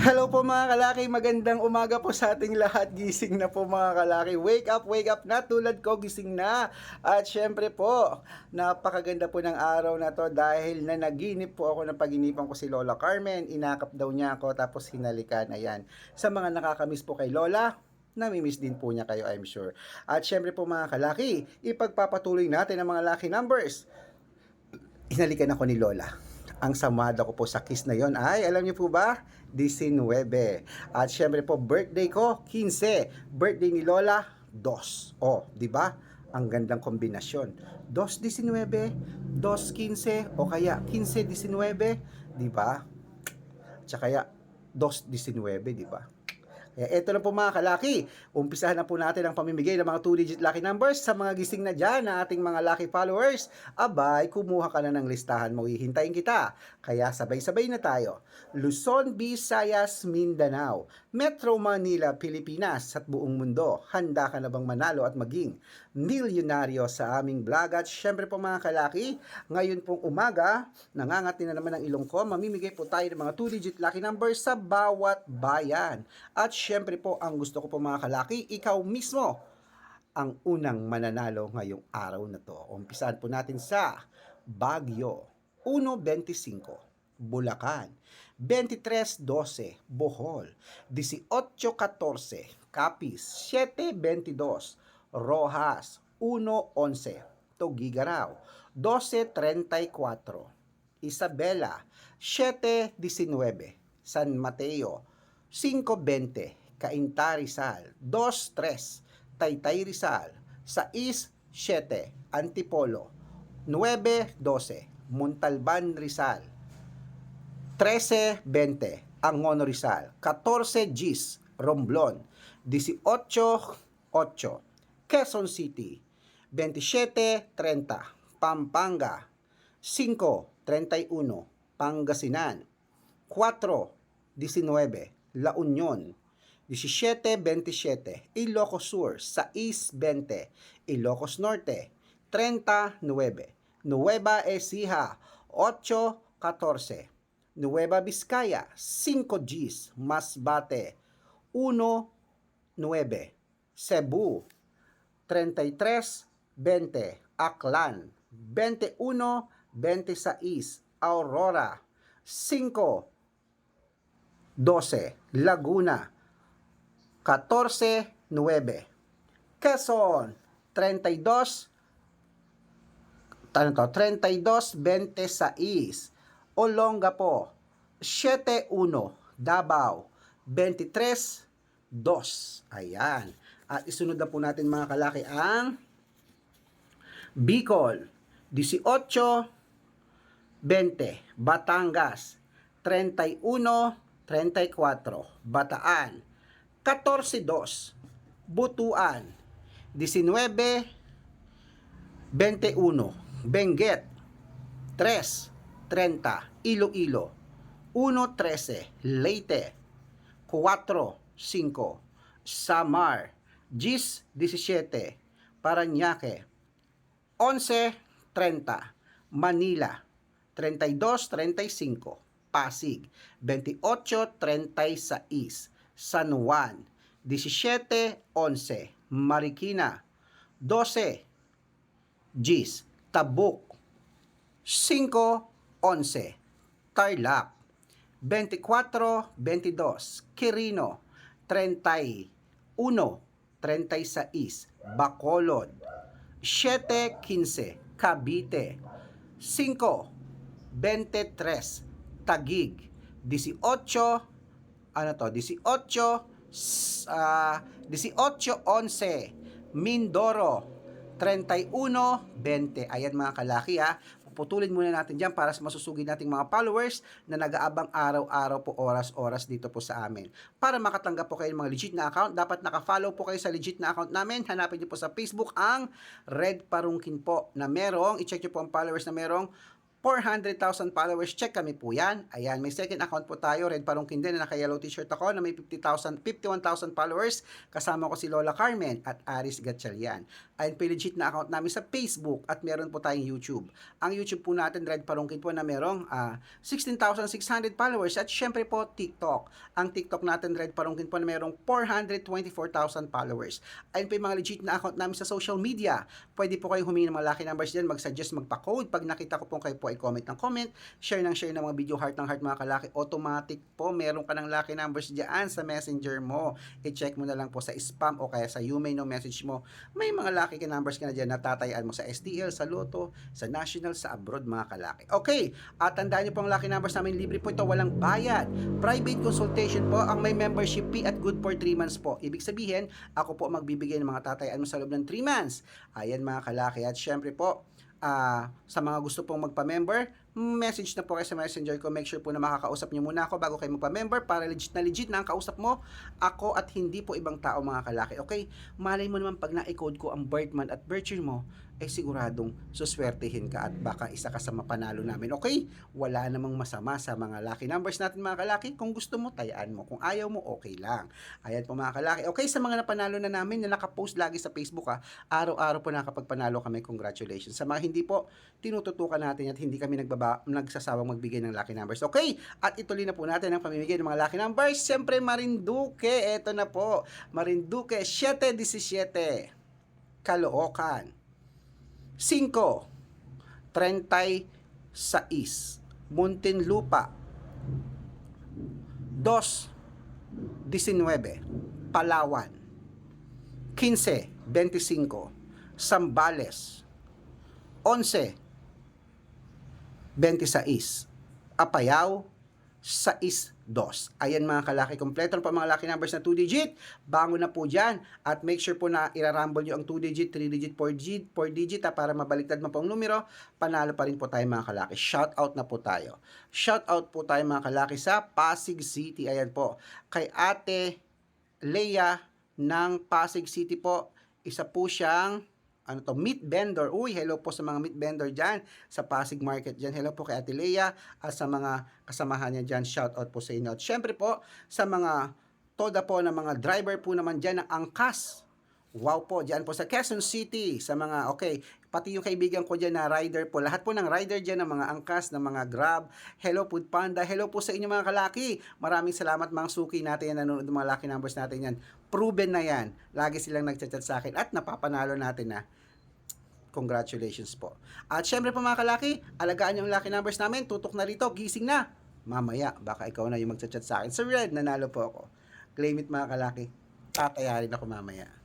Hello po mga kalaki, magandang umaga po sa ating lahat. Gising na po mga kalaki. Wake up, wake up na tulad ko, gising na. At syempre po, napakaganda po ng araw na to dahil na naginip po ako ng paginipan ko si Lola Carmen. Inakap daw niya ako tapos hinalikan. Ayan. Sa mga nakakamiss po kay Lola, namimiss din po niya kayo, I'm sure. At syempre po mga kalaki, ipagpapatuloy natin ang mga lucky numbers. Hinalikan ako ni Lola ang samada ko po sa kiss na yon ay, alam niyo po ba? 19. At syempre po, birthday ko, 15. Birthday ni Lola, 2. Oh, di ba? Ang gandang kombinasyon. 2.19, 2.15, o kaya 15.19, di ba? Tsaka kaya 2.19, di ba? Kaya eto na po mga kalaki, umpisahan na po natin ang pamimigay ng mga 2-digit lucky numbers sa mga gising na dyan na ating mga lucky followers. Abay, kumuha ka na ng listahan mo, hihintayin kita. Kaya sabay-sabay na tayo. Luzon, Visayas, Mindanao, Metro Manila, Pilipinas at buong mundo. Handa ka na bang manalo at maging milyonaryo sa aming vlog? At syempre po mga kalaki, ngayon pong umaga, nangangati na naman ang ilong ko, mamimigay po tayo ng mga 2-digit lucky numbers sa bawat bayan. At syempre po, ang gusto ko po mga kalaki, ikaw mismo ang unang mananalo ngayong araw na to. Umpisahan po natin sa Baguio, 1.25, Bulacan, 23.12, Bohol, 18.14, Capiz, 7.22, Rojas, 1.11, Tugigaraw, 12.34, Isabela, 7.19, San Mateo, 5.20, Cainta Rizal, 2.3, Taytay Rizal, 6.7, Antipolo, 9.12, Montalban Rizal, 13.20, Angono Rizal, 14 Gis, Romblon, 18.8, Quezon City, 27.30, Pampanga, 5.31, Pangasinan, 4.19, La Union, 17.27, Ilocos Sur, 6.20, Ilocos Norte, 39, Nueva Ecija, 8.14, Nueva Vizcaya, 5 Gs, Masbate, 1.9, Cebu, 33.20, Aklan, 21.26, Aurora, 5 12, Laguna, 14, 9, Quezon, 32, ano to, 32, 26, Olongapo, 7, 1, Davao, 23, 2. Ayan. At isunod na po natin mga kalaki ang Bicol, 18, 20, Batangas, 31, 34, Bataan, 14-2, Butuan, 19, 21, Benguet, 3, 30, Iloilo, 1, 13, Leyte, 4, 5, Samar, Gis, 17, Paranaque, 11, 30, Manila, 32, 35, Pasig, 28, 36, San Juan, 17, 11, Marikina, 12, Gis, Tabuk, 5, 11, Tarlac, 24, 22, Quirino, 31, 36, Bacolod, 7, 15, Cavite, 5, 23, Tagig, 18, ano to, 18, s- ah, 18, 11, Mindoro, 31, 20. Ayan mga kalaki ha. Puputulin muna natin dyan para sa masusugid nating mga followers na nag-aabang araw-araw po oras-oras dito po sa amin. Para makatanggap po kayo ng mga legit na account, dapat naka-follow po kayo sa legit na account namin. Hanapin niyo po sa Facebook ang Red Parungkin po na merong, i-check niyo po ang followers na merong 400,000 followers, check kami po yan. Ayan, may second account po tayo, Red Parungkin din, na naka-yellow t-shirt ako na may 50,000, 51,000 followers. Kasama ko si Lola Carmen at Aris Gatchalian. Ayan po legit na account namin sa Facebook at meron po tayong YouTube. Ang YouTube po natin, Red Parungkin po na merong ah, 16,600 followers at syempre po TikTok. Ang TikTok natin, Red Parungkin po na merong 424,000 followers. Ayan po yung mga legit na account namin sa social media. Pwede po kayong humingi ng mga numbers dyan, mag-suggest, magpa-code. Pag nakita ko po kayo po ay comment ng comment, share ng share ng mga video, heart ng heart mga kalaki. Automatic po, meron ka ng lucky numbers dyan sa messenger mo. I-check mo na lang po sa spam o kaya sa you may know message mo. May mga lucky numbers ka na dyan na tatayaan mo sa STL, sa Lotto, sa National, sa abroad mga kalaki. Okay, at tandaan nyo po ang lucky numbers namin, libre po ito, walang bayad. Private consultation po, ang may membership fee at good for 3 months po. Ibig sabihin, ako po magbibigay ng mga tatayaan mo sa loob ng 3 months. Ayan mga kalaki. At syempre po, ah, sa mga gusto pong magpa-member, message na po kayo sa messenger ko. Make sure po na makakausap niyo muna ako bago kayo magpa-member para legit na legit na ang kausap mo. Ako at hindi po ibang tao mga kalaki. Okay? Malay mo naman pag na-code ko ang birth month at birth year mo, eh siguradong suswertehin ka at baka isa ka sa mapanalo namin. Okay? Wala namang masama sa mga lucky numbers natin mga kalaki. Kung gusto mo, tayaan mo. Kung ayaw mo, okay lang. Ayan po mga kalaki. Okay, sa mga napanalo na namin na nakapost lagi sa Facebook ha, araw-araw po nakapagpanalo kami. Congratulations. Sa mga hindi po, tinututukan natin at hindi kami nagbaba, nagsasawang magbigay ng lucky numbers. Okay? At ituloy na po natin ang pamimigay ng mga lucky numbers. Siyempre, Marinduque. Ito na po. Marinduque, 717. Caloocan. 5. 36. Muntinlupa. 2. 19. Palawan. 15. 25. Sambales. 11. 26. Apayao, 6, 2. Ayan mga kalaki, kompleto na pa mga lucky numbers na 2 digit. Bango na po dyan. At make sure po na irarumble nyo ang 2 digit, 3 digit, 4 digit, 4 digit ha, para mabaliktad mo po ang numero. Panalo pa rin po tayo mga kalaki. Shout out na po tayo. Shout out po tayo mga kalaki sa Pasig City. Ayan po. Kay ate Leia ng Pasig City po. Isa po siyang ano to, meat vendor. Uy, hello po sa mga meat vendor dyan sa Pasig Market dyan. Hello po kay Ate Lea at sa mga kasamahan niya dyan. Shout out po sa inyo. At syempre po, sa mga toda po ng mga driver po naman dyan ng angkas. Wow po, dyan po sa Quezon City, sa mga, okay, pati yung kaibigan ko dyan na rider po, lahat po ng rider dyan ng mga angkas, ng mga grab, hello Food Panda, hello po sa inyo mga kalaki. Maraming salamat mga suki natin yan, nanonood mga lucky numbers natin yan. Proven na yan. Lagi silang nagchat-chat sa akin at napapanalo natin na. Congratulations po. At syempre po mga kalaki, alagaan ang lucky numbers namin. Tutok na rito, gising na. Mamaya, baka ikaw na yung magchat-chat sa akin. Sir Red, nanalo po ako. Claim it mga kalaki. Tatayarin ako mamaya.